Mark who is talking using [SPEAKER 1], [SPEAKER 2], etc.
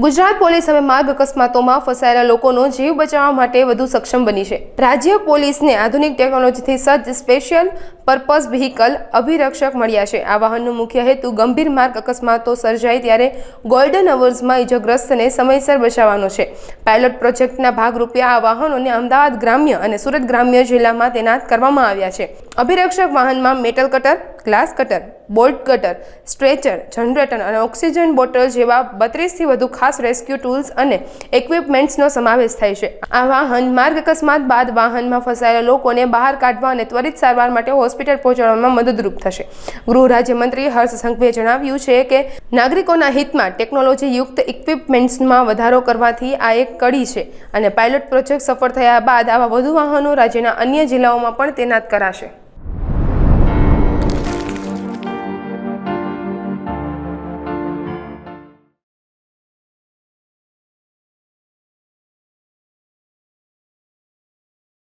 [SPEAKER 1] Gujarat police હવે માર્ગ અકસ્માતોમાં ફસાયેલા લોકોનો જીવ બચાવવા માટે વધુ સક્ષમ બની છે. રાજ્ય પોલીસને આધુનિક ટેકનોલોજીથી સજ્જ સ્પેશિયલ પર્પઝ વ્હીકલ અભિરક્ષક મળ્યા છે. આ વાહનનો મુખ્ય હેતુ ગંભીર માર્ગ અકસ્માતો સર્જાય ત્યારે ગોલ્ડન અવર્સમાં ઇજાગ્રસ્તને સમયસર બચાવવાનો છે. પાયલોટ પ્રોજેક્ટના ભાગરૂપે આ વાહનોને અમદાવાદ ગ્રામ્ય અને સુરત ગ્રામ્ય જિલ્લામાં તૈનાત કરવામાં આવ્યા છે. અભિરક્ષક વાહનમાં metal cutter glass cutter bolt cutter stretcher generator અને ઓક્સિજન બોટલ જેવા બત્રીસથી વધુ ખાસ રેસ્ક્યુ ટૂલ્સ અને ઇક્વિપમેન્ટ્સનો સમાવેશ થાય છે. આ વાહન માર્ગ અકસ્માત બાદ વાહનમાં ફસાયેલા લોકોને બહાર કાઢવા અને ત્વરિત સારવાર માટે હોસ્પિટલ પહોંચાડવામાં મદદરૂપ થશે. ગૃહ રાજ્યમંત્રી હર્ષ સંઘવીએ જણાવ્યું છે કે, નાગરિકોના હિતમાં ટેકનોલોજી યુક્ત ઇક્વિપમેન્ટ્સમાં વધારો કરવાથી આ એક કડી છે અને પાયલોટ પ્રોજેક્ટ સફળ થયા બાદ આવા વધુ વાહનો રાજ્યના અન્ય જિલ્લાઓમાં પણ તૈનાત કરાશે.